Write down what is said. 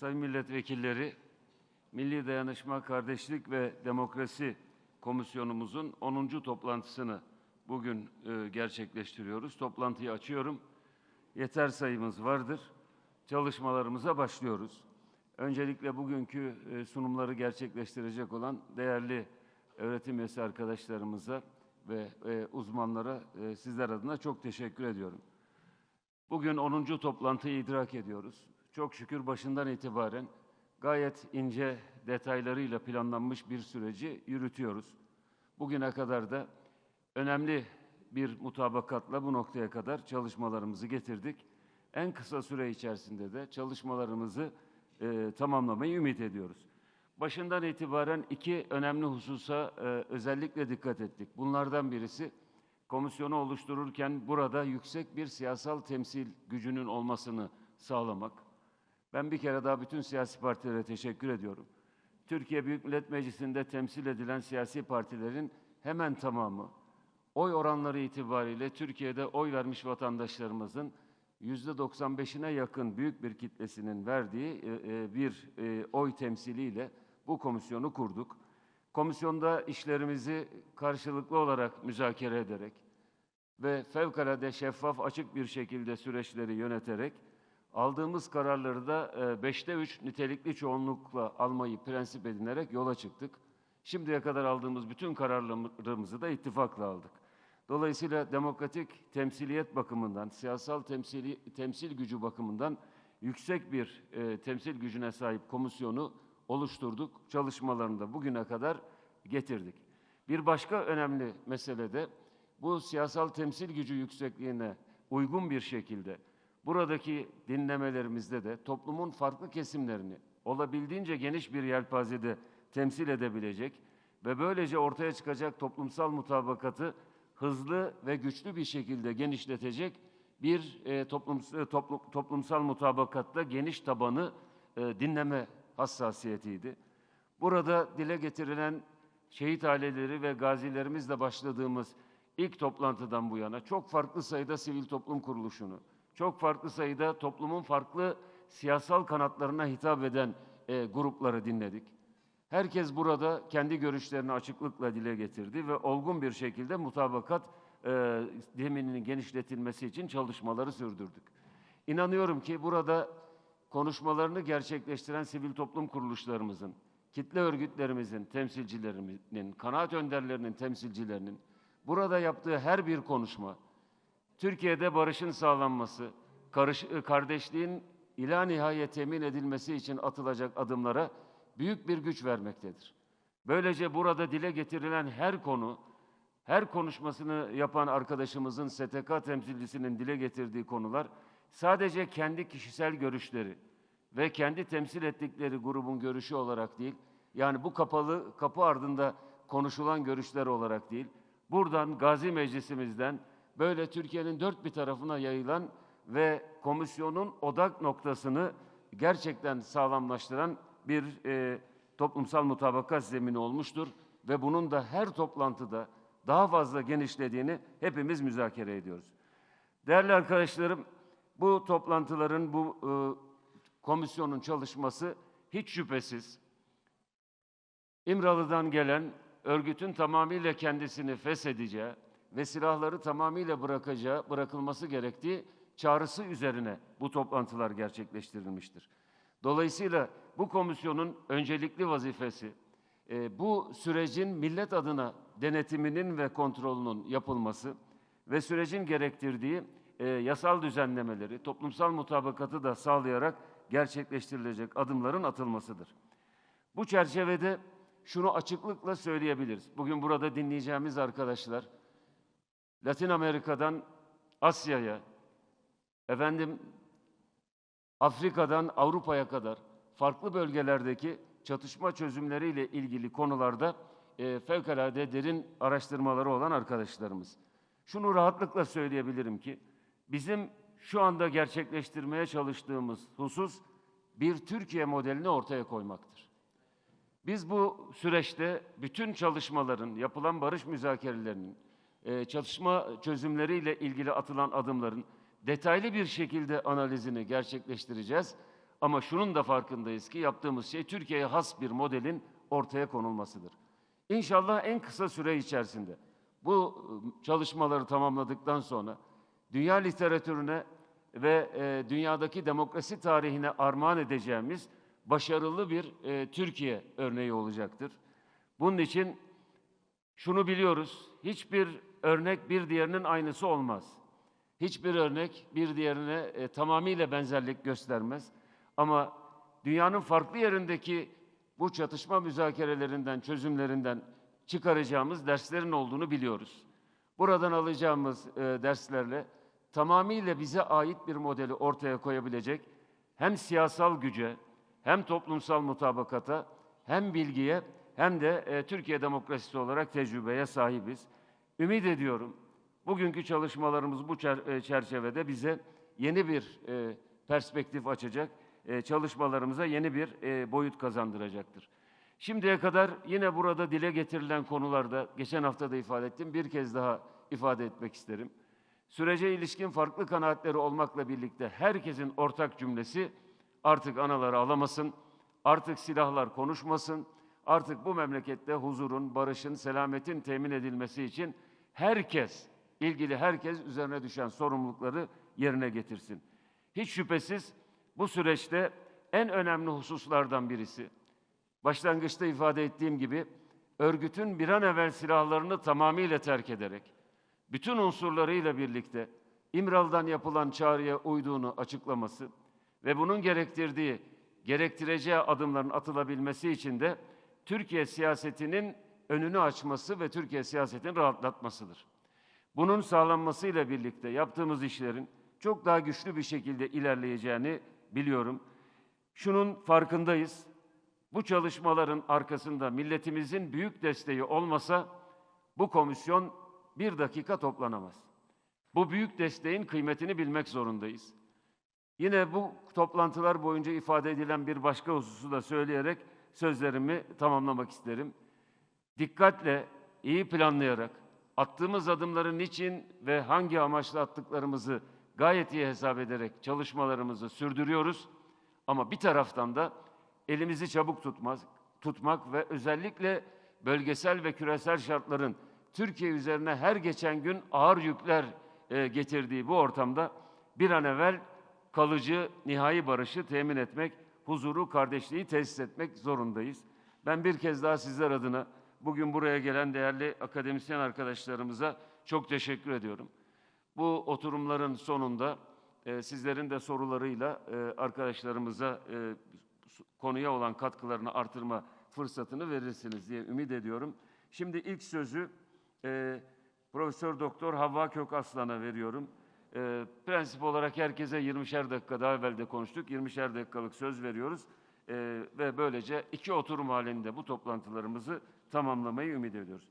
sayın milletvekilleri, Milli Dayanışma, Kardeşlik ve Demokrasi Komisyonumuzun 10. toplantısını bugün e, gerçekleştiriyoruz. Toplantıyı açıyorum. Yeter sayımız vardır. Çalışmalarımıza başlıyoruz. Öncelikle bugünkü e, sunumları gerçekleştirecek olan değerli öğretim üyesi arkadaşlarımıza ve e, uzmanlara e, sizler adına çok teşekkür ediyorum. Bugün 10. toplantıyı idrak ediyoruz. Çok şükür başından itibaren gayet ince detaylarıyla planlanmış bir süreci yürütüyoruz. Bugüne kadar da önemli bir mutabakatla bu noktaya kadar çalışmalarımızı getirdik. En kısa süre içerisinde de çalışmalarımızı e, tamamlamayı ümit ediyoruz. Başından itibaren iki önemli hususa e, özellikle dikkat ettik. Bunlardan birisi komisyonu oluştururken burada yüksek bir siyasal temsil gücünün olmasını sağlamak. Ben bir kere daha bütün siyasi partilere teşekkür ediyorum. Türkiye Büyük Millet Meclisi'nde temsil edilen siyasi partilerin hemen tamamı oy oranları itibariyle Türkiye'de oy vermiş vatandaşlarımızın yüzde 95'ine yakın büyük bir kitlesinin verdiği e, e, bir e, oy temsiliyle bu komisyonu kurduk. Komisyonda işlerimizi karşılıklı olarak müzakere ederek ve fevkalade şeffaf, açık bir şekilde süreçleri yöneterek aldığımız kararları da e, beşte üç nitelikli çoğunlukla almayı prensip edinerek yola çıktık. Şimdiye kadar aldığımız bütün kararlarımızı da ittifakla aldık. Dolayısıyla demokratik temsiliyet bakımından, siyasal temsili, temsil gücü bakımından yüksek bir e, temsil gücüne sahip komisyonu oluşturduk. Çalışmalarını da bugüne kadar getirdik. Bir başka önemli mesele de bu siyasal temsil gücü yüksekliğine uygun bir şekilde buradaki dinlemelerimizde de toplumun farklı kesimlerini olabildiğince geniş bir yelpazede temsil edebilecek ve böylece ortaya çıkacak toplumsal mutabakatı hızlı ve güçlü bir şekilde genişletecek bir e, toplum, e, toplum, toplumsal mutabakatta geniş tabanı e, dinleme hassasiyetiydi. Burada dile getirilen şehit aileleri ve gazilerimizle başladığımız ilk toplantıdan bu yana çok farklı sayıda sivil toplum kuruluşunu, çok farklı sayıda toplumun farklı siyasal kanatlarına hitap eden e, grupları dinledik. Herkes burada kendi görüşlerini açıklıkla dile getirdi ve olgun bir şekilde mutabakat e, zemininin genişletilmesi için çalışmaları sürdürdük. İnanıyorum ki burada konuşmalarını gerçekleştiren sivil toplum kuruluşlarımızın, kitle örgütlerimizin temsilcilerinin, kanaat önderlerinin temsilcilerinin burada yaptığı her bir konuşma, Türkiye'de barışın sağlanması, karış, kardeşliğin ila nihayet temin edilmesi için atılacak adımlara büyük bir güç vermektedir. Böylece burada dile getirilen her konu, her konuşmasını yapan arkadaşımızın STK temsilcisinin dile getirdiği konular sadece kendi kişisel görüşleri ve kendi temsil ettikleri grubun görüşü olarak değil, yani bu kapalı kapı ardında konuşulan görüşler olarak değil, buradan Gazi Meclisimizden böyle Türkiye'nin dört bir tarafına yayılan ve komisyonun odak noktasını gerçekten sağlamlaştıran bir e, toplumsal mutabakat zemini olmuştur ve bunun da her toplantıda daha fazla genişlediğini hepimiz müzakere ediyoruz. Değerli arkadaşlarım, bu toplantıların, bu e, komisyonun çalışması hiç şüphesiz İmralı'dan gelen örgütün tamamıyla kendisini feshedeceği ve silahları tamamıyla bırakacağı, bırakılması gerektiği çağrısı üzerine bu toplantılar gerçekleştirilmiştir. Dolayısıyla bu komisyonun öncelikli vazifesi e, bu sürecin millet adına denetiminin ve kontrolünün yapılması ve sürecin gerektirdiği e, yasal düzenlemeleri, toplumsal mutabakatı da sağlayarak gerçekleştirilecek adımların atılmasıdır. Bu çerçevede şunu açıklıkla söyleyebiliriz. Bugün burada dinleyeceğimiz arkadaşlar Latin Amerika'dan Asya'ya, efendim Afrika'dan Avrupa'ya kadar farklı bölgelerdeki çatışma çözümleriyle ilgili konularda e, fevkalade derin araştırmaları olan arkadaşlarımız. Şunu rahatlıkla söyleyebilirim ki bizim şu anda gerçekleştirmeye çalıştığımız husus bir Türkiye modelini ortaya koymaktır. Biz bu süreçte bütün çalışmaların, yapılan barış müzakerelerinin, e, çatışma çözümleriyle ilgili atılan adımların detaylı bir şekilde analizini gerçekleştireceğiz. Ama şunun da farkındayız ki yaptığımız şey Türkiye'ye has bir modelin ortaya konulmasıdır. İnşallah en kısa süre içerisinde bu e, çalışmaları tamamladıktan sonra dünya literatürüne ve e, dünyadaki demokrasi tarihine armağan edeceğimiz başarılı bir e, Türkiye örneği olacaktır. Bunun için şunu biliyoruz, hiçbir örnek bir diğerinin aynısı olmaz. Hiçbir örnek bir diğerine e, tamamıyla benzerlik göstermez. Ama dünyanın farklı yerindeki bu çatışma müzakerelerinden, çözümlerinden çıkaracağımız derslerin olduğunu biliyoruz. Buradan alacağımız e, derslerle tamamıyla bize ait bir modeli ortaya koyabilecek hem siyasal güce, hem toplumsal mutabakata, hem bilgiye, hem de e, Türkiye demokrasisi olarak tecrübeye sahibiz. Ümit ediyorum bugünkü çalışmalarımız bu e, çerçevede bize yeni bir e, perspektif açacak, e, çalışmalarımıza yeni bir e, boyut kazandıracaktır. Şimdiye kadar yine burada dile getirilen konularda, geçen hafta da ifade ettim, bir kez daha ifade etmek isterim. Sürece ilişkin farklı kanaatleri olmakla birlikte herkesin ortak cümlesi artık anaları alamasın, artık silahlar konuşmasın, artık bu memlekette huzurun, barışın, selametin temin edilmesi için herkes, ilgili herkes üzerine düşen sorumlulukları yerine getirsin. Hiç şüphesiz bu süreçte en önemli hususlardan birisi, başlangıçta ifade ettiğim gibi örgütün bir an evvel silahlarını tamamıyla terk ederek, bütün unsurlarıyla birlikte İmralı'dan yapılan çağrıya uyduğunu açıklaması ve bunun gerektirdiği, gerektireceği adımların atılabilmesi için de Türkiye siyasetinin önünü açması ve Türkiye siyasetini rahatlatmasıdır. Bunun sağlanmasıyla birlikte yaptığımız işlerin çok daha güçlü bir şekilde ilerleyeceğini biliyorum. Şunun farkındayız. Bu çalışmaların arkasında milletimizin büyük desteği olmasa bu komisyon bir dakika toplanamaz. Bu büyük desteğin kıymetini bilmek zorundayız. Yine bu toplantılar boyunca ifade edilen bir başka hususu da söyleyerek sözlerimi tamamlamak isterim. Dikkatle, iyi planlayarak, attığımız adımları niçin ve hangi amaçla attıklarımızı gayet iyi hesap ederek çalışmalarımızı sürdürüyoruz. Ama bir taraftan da elimizi çabuk tutmaz, tutmak ve özellikle bölgesel ve küresel şartların Türkiye üzerine her geçen gün ağır yükler e, getirdiği bu ortamda bir an evvel kalıcı, nihai barışı temin etmek, huzuru, kardeşliği tesis etmek zorundayız. Ben bir kez daha sizler adına bugün buraya gelen değerli akademisyen arkadaşlarımıza çok teşekkür ediyorum. Bu oturumların sonunda e, sizlerin de sorularıyla e, arkadaşlarımıza e, konuya olan katkılarını artırma fırsatını verirsiniz diye ümit ediyorum. Şimdi ilk sözü e, Profesör Doktor Havva Kökaslan'a veriyorum. E, prensip olarak herkese 20'şer dakika daha evvel de konuştuk. 20'şer dakikalık söz veriyoruz. E, ve böylece iki oturum halinde bu toplantılarımızı tamamlamayı ümit ediyoruz.